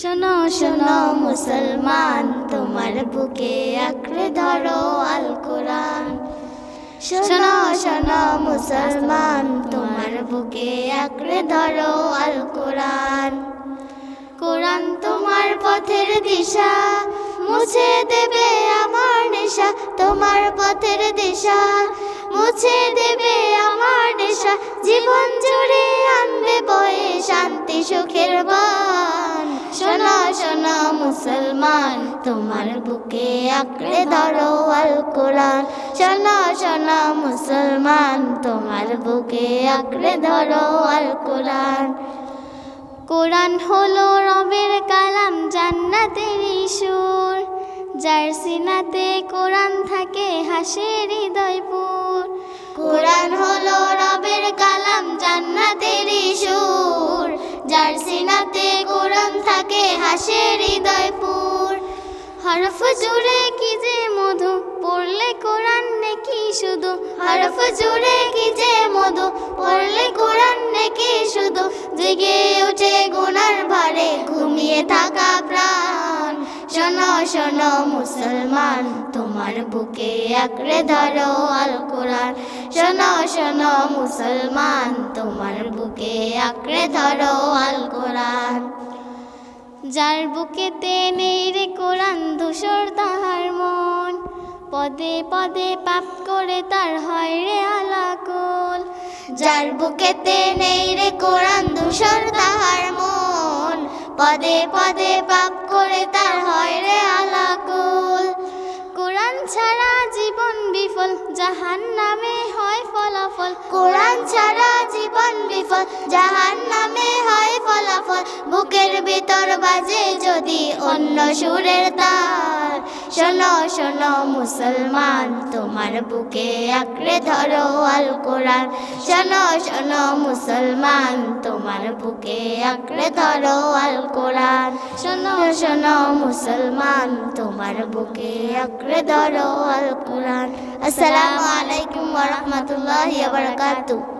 শোনো শোনো, মুসলমান, তোমার বুকে আঁকড়ে ধরো আল কোরআন শোনো শোনো, মুসলমান, তোমার বুকে আঁকড়ে ধরো আল কোরআন কোরআন তোমার পথের দিশা, মুছে দেবে আমার নেশা। তোমার পথের দিশা, মুছে দেবে আমার নেশা। জীবন জুড়ে আনবে বয়ে মুসলমান, তোমার বুকে আঁকড়ে ধরো আল কোরআন শোনো শোনো মুসলমান, তোমার বুকে আঁকড়ে ধরো আল কোরআন কোরআন হলো রবের কালাম, জান্নাতের সুর। যার সিনাতে কোরআন থাকে হাসের হৃদয়পুর কোরআন হলো রবের থাকে হাসে হৃদয়পুর। হরফ জুড়ে কি যে মধু, পড়লে কোরআন নেকি শুধু। হরফ জুড়ে কি যে মধু, পড়লে কোরআন নেকি শুধু। জেগে ওঠে গুনার ভারে, ঘুমিয়ে থাকা প্রাণ। শোনো শোনো মুসলমান, তোমার বুকে আঁকড়ে ধরো আল কোরআন। শোনো শোনো মুসলমান, তোমার বুকে আঁকড়ে ধরো আল কোরআন। যার বুকেতে নেই রে কোরআন ধূসর তাহার মন। পদে পদে পাপ করে তার হয় রে আলাকুল। যার বুকেতে নেই রে কোরআন ধূসর তাহার মন। পদে পদে পাপ করে তার হয় রে আলাকুল। কোরআন ছাড়া জীবন বিফল জাহান নামে হয় ফলাফল। কোরআন ছাড়া বিফল জাহান নামে হয় ফলাফল, বুকের ভিতর বাজে যদি অন্য সুরের তার শোনো শোনো মুসলমান, তোমার বুকে আঁকড়ে ধরো আল কোরআন। শোনো শোনো মুসলমান, তোমার বুকে আঁকড়ে ধরো আল কোরআন। শোনো শোনো মুসলমান, তোমার বুকে আঁকড়ে ধরো আল কোরআন। আসসালামু আলাইকুম ওয়া বারাকাতুহু।